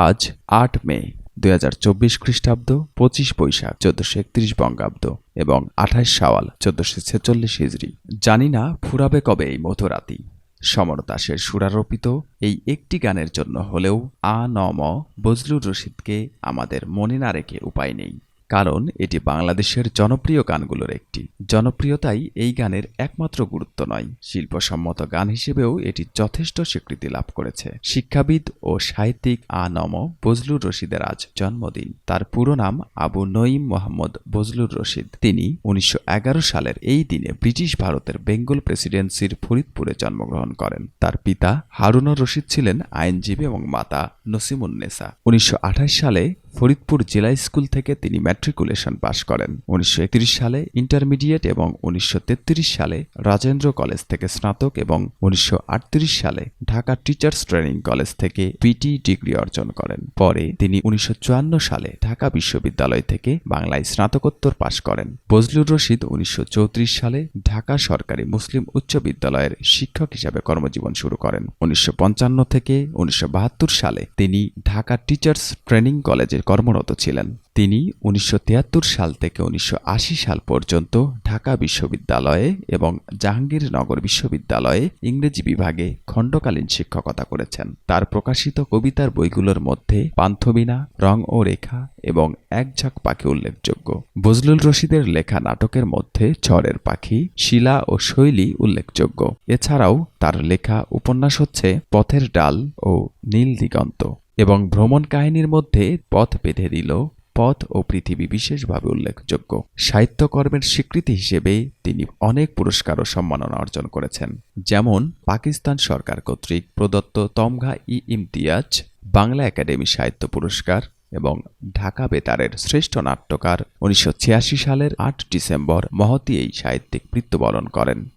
আজ আট মে দুই হাজার চব্বিশ খ্রিস্টাব্দ, পঁচিশ বৈশাখ, চোদ্দশো একত্রিশ বঙ্গাব্দ এবং আঠাশ সাওয়াল চোদ্দশো ছেচল্লিশ হিজড়ি। জানি না ফুরাবে কবে এই মধুরাতি সমর দাসের সুরারোপিত এই একটি গানের জন্য হলেও আ, ন, ম, বজলুর রশিদকে আমাদের মনে না রেখে উপায় নেই। কারণ এটি বাংলাদেশের জনপ্রিয় গানগুলোর একটি। জনপ্রিয়তাই এই গানের একমাত্র গুরুত্ব নয়। শিল্পসম্মত গান হিসেবেও এটি যথেষ্ট স্বীকৃতি লাভ করেছে। শিক্ষাবিদ ও সাহিত্যিক আ নম বজলুর রশিদের আজ জন্মদিন। তার পুরো নাম আবু নঈম মোহাম্মদ বজলুর রশিদ। তিনি উনিশশো এগারো সালের এই দিনে ব্রিটিশ ভারতের বেঙ্গল প্রেসিডেন্সির ফরিদপুরে জন্মগ্রহণ করেন। তার পিতা হারুনর রশিদ ছিলেন আইনজীবী এবং মাতা নসিমুন্নেসা উনিশশো আঠাশ সালে ফরিদপুর জেলা স্কুল থেকে তিনি ম্যাট্রিকুলেশন পাশ করেন। উনিশশো একত্রিশ সালে ইন্টারমিডিয়েট এবং উনিশশো তেত্রিশ সালে রাজেন্দ্র কলেজ থেকে স্নাতক এবং উনিশশো আটত্রিশ সালে ঢাকা টিচার্স ট্রেনিং কলেজ থেকে পিটি ডিগ্রি অর্জন করেন। পরে তিনি উনিশশো চুয়ান্ন সালে ঢাকা বিশ্ববিদ্যালয় থেকে বাংলায় স্নাতকোত্তর পাশ করেন। বজলুর রশিদ উনিশশো চৌত্রিশ সালে ঢাকা সরকারি মুসলিম উচ্চ বিদ্যালয়ের শিক্ষক হিসাবে কর্মজীবন শুরু করেন। উনিশশো পঞ্চান্ন থেকে উনিশশো বাহাত্তর সালে তিনি ঢাকা টিচার্স ট্রেনিং কলেজে কর্মরত ছিলেন। তিনি উনিশশো তিয়াত্তর সাল থেকে উনিশশো আশি সাল পর্যন্ত ঢাকা বিশ্ববিদ্যালয়ে এবং জাহাঙ্গীরনগর বিশ্ববিদ্যালয়ে ইংরেজি বিভাগে খণ্ডকালীন শিক্ষকতা করেছেন। তার প্রকাশিত কবিতার বইগুলোর মধ্যে পান্থবিনা, রং ও রেখা এবং এক ঝাঁক পাখি উল্লেখযোগ্য। বজলুল রশিদের লেখা নাটকের মধ্যে ঝড়ের পাখি, শিলা ও শৈলী উল্লেখযোগ্য। এছাড়াও তার লেখা উপন্যাস হচ্ছে পথের ডাল ও নীল দিগন্ত। এবং ভ্রমণ কাহিনীর মধ্যে পথ বেঁধে দিল পথ ও পৃথিবী বিশেষভাবে উল্লেখযোগ্য। সাহিত্যকর্মের স্বীকৃতি হিসেবে তিনি অনেক পুরস্কার ও সম্মাননা অর্জন করেছেন। যেমন পাকিস্তান সরকার কর্তৃক প্রদত্ত তমঘা ই ইমতিয়াজ, বাংলা একাডেমি সাহিত্য পুরস্কার এবং ঢাকা বেতারের শ্রেষ্ঠ নাট্যকার উনিশশো ছিয়াশি সালের আট ডিসেম্বর মহতি এই সাহিত্যিক মৃত্যুবরণ করেন।